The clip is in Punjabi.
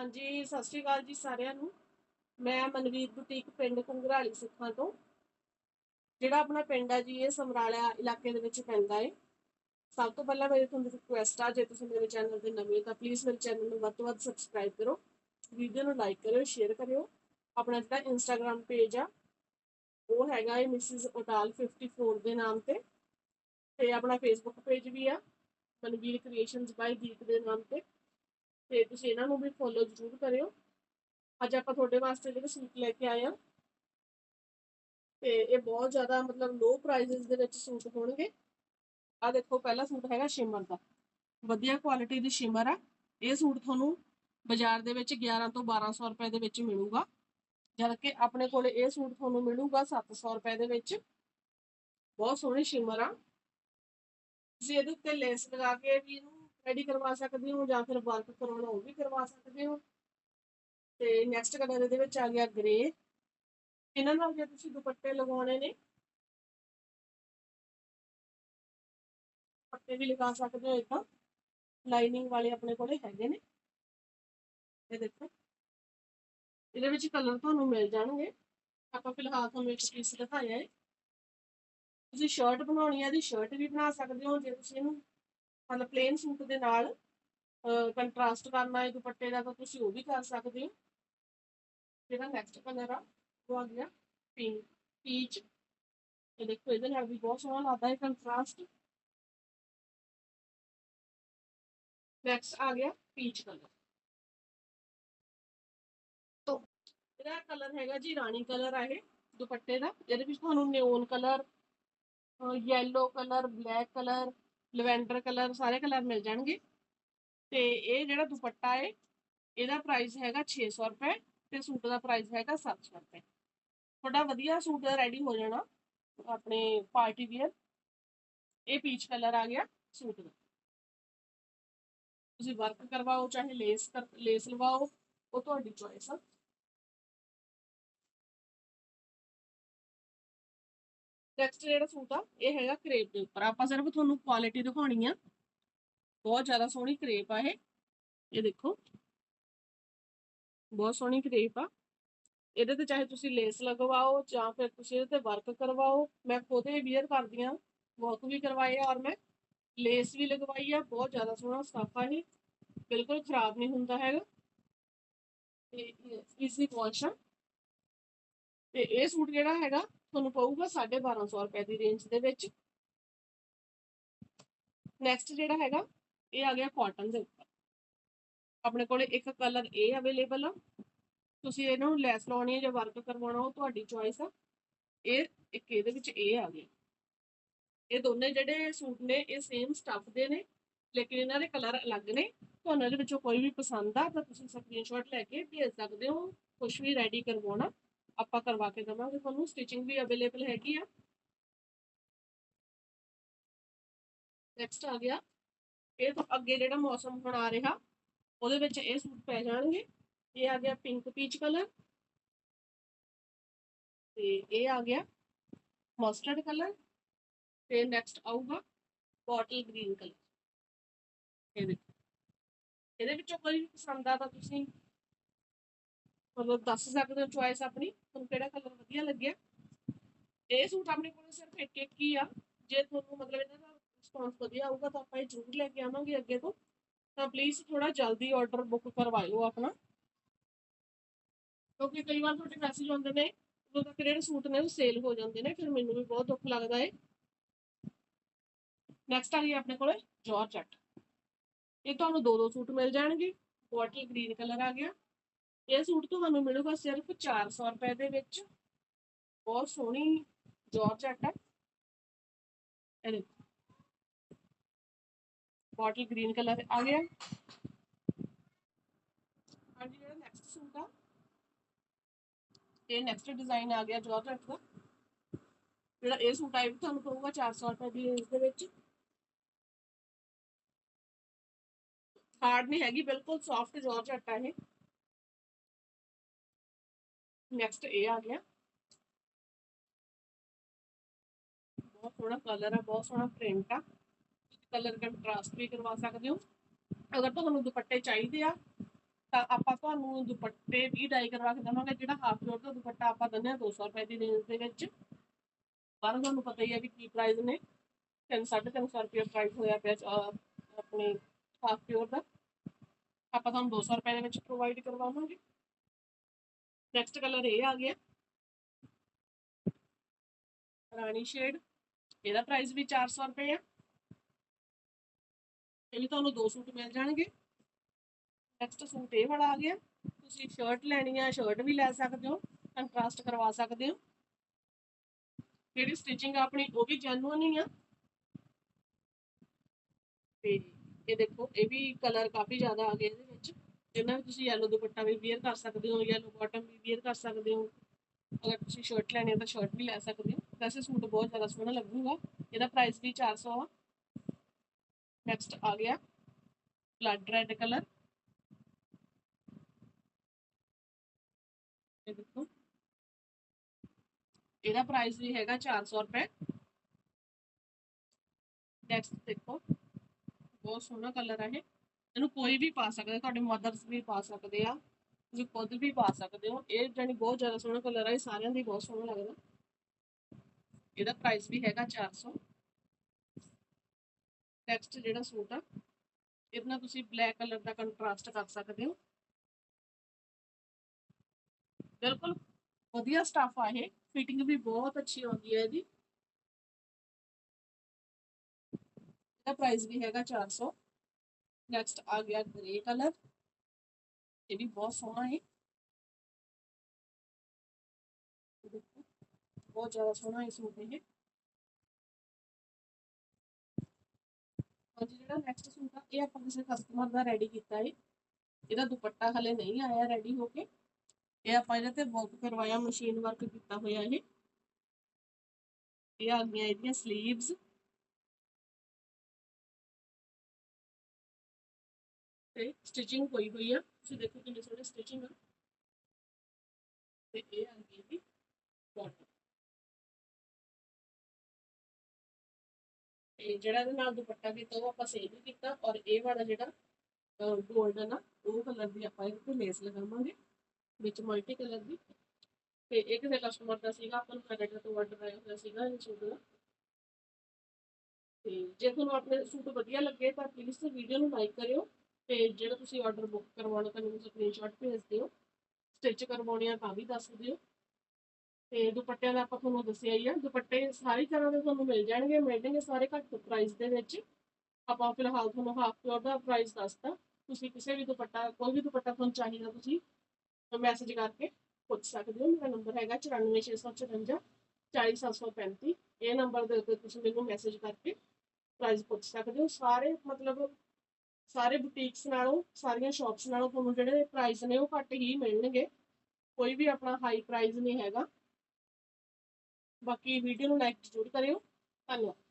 ਹਾਂਜੀ, ਸਤਿ ਸ਼੍ਰੀ ਅਕਾਲ ਜੀ ਸਾਰਿਆਂ ਨੂੰ। ਮੈਂ ਮਨਵੀਰ ਬੁਟੀਕ, ਪਿੰਡ ਕੁੰਗਰਾਲੀ ਸਿੱਖਾਂ ਤੋਂ। ਜਿਹੜਾ ਆਪਣਾ ਪਿੰਡ ਆ ਜੀ, ਇਹ ਸਮਰਾਲਾ ਇਲਾਕੇ ਦੇ ਵਿੱਚ ਪੈਂਦਾ ਹੈ ਸਭ ਤੋਂ ਪਹਿਲਾਂ ਮੇਰੀ ਤੁਹਾਨੂੰ ਰਿਕੁਐਸਟ ਆ, ਜੇ ਤੁਸੀਂ ਮੇਰੇ ਚੈਨਲ ਤੇ ਨਵੇਂ ਤਾਂ ਪਲੀਜ਼ ਮੇਰੇ ਚੈਨਲ ਨੂੰ ਵੱਧ ਤੋਂ ਵੱਧ ਸਬਸਕ੍ਰਾਈਬ ਕਰੋ। ਵੀਡੀਓ ਨੂੰ ਲਾਈਕ ਕਰਿਓ ਸ਼ੇਅਰ ਕਰਿਓ। ਆਪਣਾ ਜਿਹੜਾ ਇੰਸਟਾਗ੍ਰam ਪੇਜ ਆ, ਉਹ ਹੈਗਾ ਹੈ ਮਿਸਿਸ ਓਟਾਲ 54 ਦੇ ਨਾਮ ਤੇ। ਤੇ ਆਪਣਾ ਫੇਸਬੁੱਕ ਪੇਜ ਵੀ ਆ, ਮਨਵੀਰ ਕ੍ਰੀਏਸ਼ਨਸ ਬਾਈ ਦੀਪ ਦੇ ਨਾਮ ਤੇ। ਤੇ ਤੁਸੀਂ ਇਹਨਾਂ ਨੂੰ ਵੀ ਫੋਲੋ ਜ਼ਰੂਰ ਕਰਿਓ। ਅੱਜ ਆਪਾਂ ਤੁਹਾਡੇ ਵਾਸਤੇ ਜਿਹੜੇ ਸੂਟ ਲੈ ਕੇ ਆਏ ਆ ਤੇ ਇਹ ਬਹੁਤ ਜ਼ਿਆਦਾ ਮਤਲਬ ਲੋ ਪ੍ਰਾਈਸਸ ਦੇ ਵਿੱਚ ਸੂਟ ਹੋਣਗੇ। ਆ ਦੇਖੋ, ਪਹਿਲਾ ਸੂਟ ਹੈਗਾ ਸ਼ਿਮਰ ਦਾ। ਵਧੀਆ ਕੁਆਲਿਟੀ ਦੀ ਸ਼ਿਮਰ ਆ। ਇਹ ਸੂਟ ਤੁਹਾਨੂੰ ਬਾਜ਼ਾਰ ਦੇ ਵਿੱਚ 11 ਤੋਂ 1200 ਰੁਪਏ ਦੇ ਵਿੱਚ ਮਿਲੂਗਾ। ਜਦ ਕਿ ਆਪਣੇ ਕੋਲ ਇਹ ਸੂਟ ਤੁਹਾਨੂੰ ਮਿਲੂਗਾ 700 ਰੁਪਏ ਦੇ ਵਿੱਚ। ਬਹੁਤ ਸੋਹਣੀ ਸ਼ਿਮਰ ਆ। ਤੁਸੀਂ ਇਹਦੇ ਉੱਤੇ ਲੈਸ ਲਗਾ ਕੇ ਵੀ ਇਹਨੂੰ ਰੈਡੀ ਕਰਵਾ ਸਕਦੇ ਹੋ ਜਾਂ ਫਿਰ ਵਰਕ ਕਰਾਉਣਾ ਉਹ ਵੀ ਕਰਵਾ ਸਕਦੇ ਹੋ। ਤੇ ਨੈਕਸਟ ਕਲਰ ਇਹਦੇ ਵਿੱਚ ਆ ਗਿਆ ਗ੍ਰੇ ਇਹਨਾਂ ਨਾਲ ਜੇ ਤੁਸੀਂ ਦੁਪੱਟੇ ਲਗਾਉਣੇ ਨੇ, ਦੁਪੱਟੇ ਵੀ ਲਗਾ ਸਕਦੇ ਹੋ ਇਦਾਂ। ਲਾਈਨਿੰਗ ਵਾਲੇ ਆਪਣੇ ਕੋਲੇ ਹੈਗੇ ਨੇ। ਇਹ ਦੇਖੋ। ਇਹਦੇ ਵਿੱਚ ਕਲਰ ਤੁਹਾਨੂੰ ਮਿਲ ਜਾਣਗੇ। ਆਪਾਂ ਫਿਲਹਾਲ ਤੁਹਾਨੂੰ ਇੱਕ ਪੀਸ ਦਿਖਾਇਆ ਹੈ। ਤੁਸੀਂ ਸ਼ਰਟ ਬਣਾਉਣੀ ਹੈ, ਇਹਦੀ ਸ਼ਰਟ ਵੀ ਬਣਾ ਸਕਦੇ ਹੋ। ਜੇ ਤੁਸੀਂ ਇਹਨੂੰ ਮਤਲਬ ਪਲੇਨ ਸੂਟ ਦੇ ਨਾਲ ਕੰਟਰਾਸਟ ਕਰਨਾ ਹੈ ਦੁਪੱਟੇ ਦਾ, ਤਾਂ ਤੁਸੀਂ ਉਹ ਵੀ ਕਰ ਸਕਦੇ ਹੋ। ਜਿਹੜਾ ਨੈਕਸਟ ਕਲਰ ਆ, ਉਹ ਆ ਗਿਆ ਪਿੰਕ ਪੀਚ ਇਹ ਦੇਖੋ, ਇਹਦੇ ਨਾਲ ਵੀ ਬਹੁਤ ਸੋਹਣਾ ਲੱਗਦਾ ਹੈ ਕੰਟਰਾਸਟ ਨੈਕਸਟ ਆ ਗਿਆ ਪੀਚ ਕਲਰ ਤੋਂ, ਇਹਦਾ ਕਲਰ ਹੈਗਾ ਜੀ ਰਾਣੀ ਕਲਰ ਆ ਇਹ, ਦੁਪੱਟੇ ਦਾ। ਇਹਦੇ ਵਿੱਚ ਤੁਹਾਨੂੰ neon colour yellow colour black colour lavender colour, ਸਾਰੇ ਕਲਰ ਮਿਲ ਜਾਣਗੇ। ਤੇ ਇਹ ਜਿਹੜਾ ਦੁਪੱਟਾ ਹੈ ਇਹਦਾ ਪ੍ਰਾਈਸ ਹੈਗਾ 600 ਰੁਪਏ ਤੇ ਸੂਟ ਦਾ ਪ੍ਰਾਈਸ ਹੈਗਾ 700 ਰੁਪਏ। ਤੁਹਾਡਾ ਵਧੀਆ ਸੂਟ ਰੈਡੀ ਹੋ ਜਾਣਾ, ਆਪਣੇ ਪਾਰਟੀ ਵੀਅਰ ਇਹ ਪੀਚ ਕਲਰ ਆ ਗਿਆ ਸੂਟ ਦਾ। ਤੁਸੀਂ ਵਰਕ ਕਰਵਾਓ, ਚਾਹੇ ਲੇਸ ਲੇਸ ਲਵਾਓ, ਉਹ ਤੁਹਾਡੀ ਚੋਇਸ ਆ। ਟੈਕਸਟ ਜਿਹੜਾ ਸੂਟ ਆ, ਇਹ ਹੈਗਾ ਕਰੇਪ ਦੇ ਉੱਪਰ। ਆਪਾਂ ਸਿਰਫ ਤੁਹਾਨੂੰ ਕੁਆਲਿਟੀ ਦਿਖਾਉਣੀ ਆ। ਬਹੁਤ ਜ਼ਿਆਦਾ ਸੋਹਣੀ ਕਰੇਪ ਆ ਇਹ। ਇਹ ਦੇਖੋ। ਬਹੁਤ ਸੋਹਣੀ ਕਰੇਪ ਆ। ਇਹਦੇ ਤੇ ਚਾਹੇ ਤੁਸੀਂ ਲੇਸ ਲਗਵਾਓ ਜਾਂ ਫਿਰ ਤੁਸੀਂ ਇਹਦੇ ਤੇ ਵਰਕ ਕਰਵਾਓ, ਮੈਂ ਖੁਦ ਇਹ ਵੀਅਰ ਕਰਦੀ ਆ। ਵਰਕ ਵੀ ਕਰਵਾਏ ਆ ਔਰ ਮੈਂ ਲੇਸ ਵੀ ਲਗਵਾਈ ਆ। ਬਹੁਤ ਜ਼ਿਆਦਾ ਸੋਹਣਾ ਸਟੱਫ ਆ ਇਹ। ਬਿਲਕੁਲ ਖਰਾਬ ਨਹੀਂ ਹੁੰਦਾ ਹੈਗਾ। ਤੇ ਈਜ਼ੀ ਵਾਸ਼ ਆ। ਤੇ ਇਹ ਸੂਟ ਜਿਹੜਾ ਹੈਗਾ ਤੁਹਾਨੂੰ ਪਊਗਾ 1250 ਰੁਪਏ ਦੀ ਰੇਂਜ ਦੇ ਵਿੱਚ। ਨੈਕਸਟ ਜਿਹੜਾ ਹੈਗਾ, ਇਹ ਆ ਗਿਆ ਕਾਟਨ ਦੇ ਉੱਪਰ। ਆਪਣੇ ਕੋਲੇ ਇੱਕ ਕਲਰ ਇਹ ਅਵੇਲੇਬਲ ਆ। ਤੁਸੀਂ ਇਹਨੂੰ ਲੈਸ ਲਾਉਣੀ ਹੈ ਜਾਂ ਵਰਕ ਕਰਵਾਉਣਾ, ਉਹ ਤੁਹਾਡੀ ਚੋਇਸ ਆ। ਇਹ ਇੱਕ ਇਹਦੇ ਵਿੱਚ ਇਹ ਆ ਗਿਆ ਇਹ ਦੋਨੇ ਜਿਹੜੇ ਸੂਟ ਨੇ, ਇਹ ਸੇਮ ਸਟੱਫ ਦੇ ਨੇ, ਲੇਕਿਨ ਇਹਨਾਂ ਦੇ ਕਲਰ ਅਲੱਗ ਨੇ। ਤੁਹਾਨੂੰ ਇਹਦੇ ਵਿੱਚੋਂ ਕੋਈ ਵੀ ਪਸੰਦ ਆ, ਤਾਂ ਤੁਸੀਂ ਸਕਰੀਨਸ਼ਾਟ ਲੈ ਕੇ ਭੇਜ ਸਕਦੇ ਹੋ। ਕੁਝ ਵੀ ਰੈਡੀ ਕਰਵਾਉਣਾ ਆਪਾਂ ਕਰਵਾ ਕੇ ਦਵਾਂਗੇ ਤੁਹਾਨੂੰ। ਸਟਿਚਿੰਗ ਵੀ ਅਵੇਲੇਬਲ ਹੈਗੀ ਆ। ਨੈਕਸਟ ਆ ਗਿਆ। ਇਹ ਤੋਂ ਅੱਗੇ ਜਿਹੜਾ ਮੌਸਮ ਹੁਣ ਆ ਰਿਹਾ, ਉਹਦੇ ਵਿੱਚ ਇਹ ਸੂਟ ਪੈ ਜਾਣਗੇ। ਇਹ ਆ ਗਿਆ ਪਿੰਕ ਪੀਚ ਕਲਰ ਤੇ ਇਹ ਆ ਗਿਆ ਮਸਟਰਡ ਕਲਰ ਤੇ ਨੈਕਸਟ ਆਊਗਾ ਬੋਟਲ ਗ੍ਰੀਨ ਕਲਰ ਇਹ ਦੇਖੋ। ਇਹਦੇ ਵਿੱਚੋਂ ਕੋਈ ਵੀ ਪਸੰਦ ਆ ਤਾਂ ਤੁਸੀਂ ਮਤਲਬ ਦੱਸ ਸਕਦੇ ਹੋ ਚੁਆਇਸ ਆਪਣੀ, ਤੁਹਾਨੂੰ ਕਿਹੜਾ ਕਲਰ ਵਧੀਆ ਲੱਗਿਆ? ਇਹ ਸੂਟ ਆਪਣੇ ਕੋਲ ਸਿਰਫ ਇੱਕ ਇੱਕ ਹੀ ਆ। ਜੇ ਤੁਹਾਨੂੰ ਮਤਲਬ ਇਹਨਾਂ ਦਾ ਰਿਸਪੌਂਸ ਵਧੀਆ ਆਊਗਾ ਤਾਂ ਆਪਾਂ ਇਹ ਜ਼ਰੂਰ ਲੈ ਕੇ ਆਵਾਂਗੇ ਅੱਗੇ ਤੋਂ। ਤਾਂ ਪਲੀਜ਼ ਥੋੜਾ ਜਲਦੀ ਆਰਡਰ ਬੁੱਕ ਕਰਵਾਇਓ ਆਪਣਾ। ਕਿਉਂਕਿ ਕਈ ਵਾਰ ਤੁਹਾਡੇ ਮੈਸੇਜ ਆਉਂਦੇ ਨੇ, ਉਦੋਂ ਤੱਕ ਜਿਹੜੇ ਸੂਟ ਨੇ ਉਹ ਸੇਲ ਹੋ ਜਾਂਦੇ ਨੇ, ਫਿਰ ਮੈਨੂੰ ਵੀ ਬਹੁਤ ਦੁੱਖ ਲੱਗਦਾ ਏ। ਨੈਕਸਟ ਆ ਗਈ ਆਪਣੇ ਕੋਲੇ ਜਾਰਜਟ ਇਹ ਤੁਹਾਨੂੰ ਦੋ ਦੋ ਸੂਟ ਮਿਲ ਜਾਣਗੇ। ਬੋਟਲ ਗ੍ਰੀਨ ਕਲਰ ਆ ਗਿਆ। ਇਹ ਸੂਟ ਤੁਹਾਨੂੰ ਮਿਲੂਗਾ ਸਿਰਫ 400 ਰੁਪਏ ਦੇ ਵਿੱਚ। ਬਹੁਤ ਸੋਹਣੀ ਜਾਰਜਟ ਹੈ। ਇਹ ਦੇਖੋ। ਬੋਟਲ ਗ੍ਰੀਨ ਕਲਰ ਆ ਗਿਆ। ਹਾਂਜੀ ਜਿਹੜਾ ਨੈਕਸਟ ਸੂਟ ਆ। ਇਹ ਨੈਕਸਟ ਡਿਜ਼ਾਈਨ ਆ ਗਿਆ ਜਾਰਜਟ ਦਾ। ਜਿਹੜਾ ਇਹ ਸੂਟ ਆਇਆ ਤੁਹਾਨੂੰ ਪਊਗਾ 400 ਰੁਪਏ ਦੀ ਰੇਂਜ ਦੇ ਵਿੱਚ। ਹਾਰਡ ਨਹੀਂ ਹੈਗੀ, ਬਿਲਕੁਲ ਸੌਫਟ ਜਾਰਜਟ ਹੈ ਇਹ। ਨੈਕਸਟ ਇਹ ਆ ਗਿਆ। ਬਹੁਤ ਸੋਹਣਾ ਕਲਰ ਆ, ਬਹੁਤ ਸੋਹਣਾ ਪ੍ਰਿੰਟ ਆ। ਕਲਰ ਕੰਟਰਾਸਟ ਵੀ ਕਰਵਾ ਸਕਦੇ ਹੋ। ਅਗਰ ਤੁਹਾਨੂੰ ਦੁਪੱਟੇ ਚਾਹੀਦੇ ਆ, ਤਾਂ ਆਪਾਂ ਤੁਹਾਨੂੰ ਦੁਪੱਟੇ ਵੀ ਡਾਈ ਕਰਵਾ ਕੇ ਦੇਵਾਂਗੇ। ਜਿਹੜਾ ਹਾਫ ਜੋੜ ਦਾ ਦੁਪੱਟਾ ਆਪਾਂ ਦਿੰਦੇ ਹਾਂ 200 ਰੁਪਏ ਦੀ ਰੇਂਜ ਦੇ ਵਿੱਚ। ਪਰ ਤੁਹਾਨੂੰ ਪਤਾ ਹੀ ਹੈ ਵੀ ਕੀ ਪ੍ਰਾਈਸ ਨੇ। 3 350 ਰੁਪਏ ਪ੍ਰਾਈਸ ਹੋਇਆ ਪਿਆ ਆਪਣੇ ਹਾਫ ਪਿਓਰ ਦਾ। ਆਪਾਂ ਤੁਹਾਨੂੰ 200 ਰੁਪਏ ਦੇ ਵਿੱਚ ਪ੍ਰੋਵਾਈਡ ਕਰਵਾਵਾਂਗੇ। ਨੈਕਸਟ ਕਲਰ ਇਹ ਆ ਗਿਆ। ਰਾਣੀ ਸ਼ੇਡ, ਇਹਦਾ ਪ੍ਰਾਈਸ ਵੀ 400 ਰੁਪਏ ਆ। ਇਹ ਵੀ ਤੁਹਾਨੂੰ ਦੋ ਸੂਟ ਮਿਲ ਜਾਣਗੇ। ਨੈਕਸਟ ਸੂਟ ਇਹ ਵਾਲਾ ਆ ਗਿਆ। ਤੁਸੀਂ ਸ਼ਰਟ ਲੈਣੀ ਆ ਸ਼ਰਟ ਵੀ ਲੈ ਸਕਦੇ ਹੋ ਕੰਟਰਾਸਟ ਕਰਵਾ ਸਕਦੇ ਹੋ। ਜਿਹੜੀ ਸਟਿਚਿੰਗ ਆਪਣੀ ਉਹ ਵੀ ਜੈਨੂਅਨ ਹੀ ਆ। ਤੇ ਇਹ ਦੇਖੋ, ਇਹ ਵੀ ਕਲਰ ਕਾਫੀ ਜ਼ਿਆਦਾ ਆ ਗਿਆ ਇਹਦੇ ਵਿੱਚ। ਜਿਹਨਾਂ ਵਿੱਚ ਤੁਸੀਂ ਯੈਲੋ ਦੁਪੱਟਾ ਵੀ ਵੇਅਰ ਕਰ ਸਕਦੇ ਹੋ ਯੈਲੋ ਬਾਟਮ ਵੀ ਵੇਅਰ ਕਰ ਸਕਦੇ ਹੋ, ਅਗਰ ਤੁਸੀਂ ਸ਼ਰਟ ਲੈਣੀ ਹੈ ਤਾਂ ਸ਼ਰਟ ਵੀ ਲੈ ਸਕਦੇ ਹੋ। ਵੈਸੇ ਸੂਟ ਬਹੁਤ ਜ਼ਿਆਦਾ ਸੋਹਣਾ ਲੱਗੂਗਾ, ਇਹਦਾ ਪ੍ਰਾਈਸ ਵੀ 400 ਆ। ਨੈਕਸਟ ਆ ਗਿਆ ਬਲੱਡ ਰੈਡ ਕਲਰ ਇਹ ਦੇਖੋ। ਇਹਦਾ ਪ੍ਰਾਈਸ ਵੀ ਹੈਗਾ 400 ਰੁਪਏ। ਨੈਕਸਟ ਦੇਖੋ, ਬਹੁਤ ਸੋਹਣਾ ਕਲਰ ਹੈ ਇਹ। ਇਹਨੂੰ ਕੋਈ ਵੀ ਪਾ ਸਕਦਾ, ਤੁਹਾਡੇ ਮਦਰਸ ਵੀ ਪਾ ਸਕਦੇ ਆ, ਤੁਸੀਂ ਖੁਦ ਵੀ ਪਾ ਸਕਦੇ ਹੋ। ਇਹ ਜਾਨੀ ਬਹੁਤ ਜ਼ਿਆਦਾ ਸੋਹਣਾ ਕਲਰ ਹੈ ਇਹ ਸਾਰਿਆਂ ਦੀ ਬਹੁਤ ਸੋਹਣਾ ਲੱਗਦਾ। ਇਹਦਾ ਪ੍ਰਾਈਸ ਵੀ ਹੈਗਾ 400 ਟੈਕਸਟ ਜਿਹੜਾ ਸੂਟ ਆ, ਇਹਦੇ ਨਾਲ ਤੁਸੀਂ ਬਲੈਕ ਕਲਰ ਦਾ ਕੰਟਰਾਸਟ ਕਰ ਸਕਦੇ ਹੋ। ਬਿਲਕੁਲ ਵਧੀਆ ਸਟਾਫ ਆ ਇਹ ਫਿਟਿੰਗ ਵੀ ਬਹੁਤ ਅੱਛੀ ਆਉਂਦੀ ਹੈ ਇਹਦੀ। ਇਹਦਾ ਪ੍ਰਾਈਸ ਵੀ ਹੈਗਾ 400 ਨੈਕਸਟ ਆ ਗਿਆ ਗ੍ਰੇ ਕਲਰ ਇਹ ਵੀ ਬਹੁਤ ਸੋਹਣਾ ਹੈ। ਬਹੁਤ ਜ਼ਿਆਦਾ ਸੋਹਣਾ ਇਹ ਸੂਟ ਇਹ। ਹਾਂਜੀ, ਜਿਹੜਾ ਨੈਕਸਟ ਸੂਟ ਆ, ਇਹ ਆਪਾਂ ਕਿਸੇ ਕਸਟਮਰ ਦਾ ਰੈਡੀ ਕੀਤਾ ਹੈ। ਇਹਦਾ ਦੁਪੱਟਾ ਹਲੇ ਨਹੀਂ ਆਇਆ ਰੈਡੀ ਹੋ ਕੇ। ਇਹ ਆਪਾਂ ਇਹਦੇ ਤੇ ਵਰਕ ਕਰਵਾਇਆ ਮਸ਼ੀਨ ਵਰਕ ਕੀਤਾ ਹੋਇਆ ਇਹ। ਇਹ ਆ ਗਈਆਂ ਇਹਦੀਆਂ 슬ੀਵਸ ਤੇ ਸਟਿਚਿੰਗ ਹੋਈ ਹੋਈ ਆ। ਤੁਸੀਂ ਦੇਖੋ ਕਿੰਨੀ ਸੋਹਣੀ ਸਟਿਚਿੰਗ ਆ। ਤੇ ਇਹ ਆ ਗਈ ਇਹਦੀ ਬਾਟਮ ਤੇ ਜਿਹੜਾ ਇਹਦੇ ਨਾਲ ਦੁਪੱਟਾ ਕੀਤਾ, ਉਹ ਆਪਾਂ ਸੇਲ ਵੀ ਕੀਤਾ। ਔਰ ਇਹ ਵਾਲਾ ਜਿਹੜਾ 골ਡਨ ਆ ਉਹ ਕਲਰ ਦੀ ਆਪਾਂ ਇਹਦੇ ਤੇ ਲੇਸ ਲਗਾਵਾਂਗੇ, ਵਿੱਚ ਮਲਟੀ ਕਲਰ ਦੀ। ਤੇ ਇਹ ਕਿਸੇ ਕਸਟਮਰ ਦਾ ਸੀਗਾ, ਆਪਾਂ ਨੂੰ ਕੈਨੇਡਾ ਤੋਂ ਆਰਡਰ ਆਇਆ ਹੋਇਆ ਸੀਗਾ ਇਹ ਸੂਟ ਦਾ। ਤੇ ਜੇ ਤੁਹਾਨੂੰ ਆਪਣੇ ਸੂਟ ਵਧੀਆ ਲੱਗੇ, ਤਾਂ ਪਲੀਜ਼ ਵੀਡੀਓ ਨੂੰ ਲਾਈਕ ਕਰਿਓ। ਤੇ ਜਿਹੜਾ ਤੁਸੀਂ ਆਰਡਰ ਬੁੱਕ ਕਰਵਾਉਣਾ ਤਾਂ ਮੈਨੂੰ ਸਕਰੀਨਸ਼ਾਟ ਭੇਜ ਦਿਓ ਸਟਿਚ ਕਰਵਾਉਣੇ ਆ ਤਾਂ ਵੀ ਦੱਸ ਦਿਓ। ਤੇ ਦੁਪੱਟਿਆਂ ਦਾ ਆਪਾਂ ਤੁਹਾਨੂੰ ਦੱਸਿਆ ਹੀ ਆ, ਦੁਪੱਟੇ ਸਾਰੀ ਤਰ੍ਹਾਂ ਦੇ ਤੁਹਾਨੂੰ ਮਿਲ ਜਾਣਗੇ ਮਿਲਣਗੇ ਸਾਰੇ ਘੱਟ ਪ੍ਰਾਈਸ ਦੇ ਵਿੱਚ। ਆਪਾਂ ਫਿਲਹਾਲ ਤੁਹਾਨੂੰ ਹਾਫ ਪਿਓਰ ਦਾ ਪ੍ਰਾਈਸ ਦੱਸਤਾ। ਤੁਸੀਂ ਕਿਸੇ ਵੀ ਦੁਪੱਟਾ, ਕੋਈ ਵੀ ਦੁਪੱਟਾ ਤੁਹਾਨੂੰ ਚਾਹੀਦਾ, ਤੁਸੀਂ ਮੈਸੇਜ ਕਰਕੇ ਪੁੱਛ ਸਕਦੇ ਹੋ। ਮੇਰਾ ਨੰਬਰ ਹੈਗਾ 94654 40735 ਇਹ ਨੰਬਰ ਦੇ ਉੱਤੇ ਤੁਸੀਂ ਮੈਨੂੰ ਮੈਸੇਜ ਕਰਕੇ ਪ੍ਰਾਈਸ ਪੁੱਛ ਸਕਦੇ ਹੋ। ਸਾਰੇ ਮਤਲਬ ਸਾਰੇ ਬੁਟੀਕਸ ਨਾਲੋਂ, ਸਾਰੀਆਂ ਸ਼ਾਪਸ ਨਾਲੋਂ ਤੁਹਾਨੂੰ ਜਿਹੜੇ ਪ੍ਰਾਈਸ ਨੇ ਉਹ ਘੱਟ ਹੀ ਮਿਲਣਗੇ। ਕੋਈ ਵੀ ਆਪਣਾ ਹਾਈ ਪ੍ਰਾਈਸ ਨਹੀਂ ਹੈਗਾ। ਬਾਕੀ ਵੀਡੀਓ ਨੂੰ ਲਾਈਕ ਜ਼ਰੂਰ ਕਰਿਓ। ਧੰਨਵਾਦ।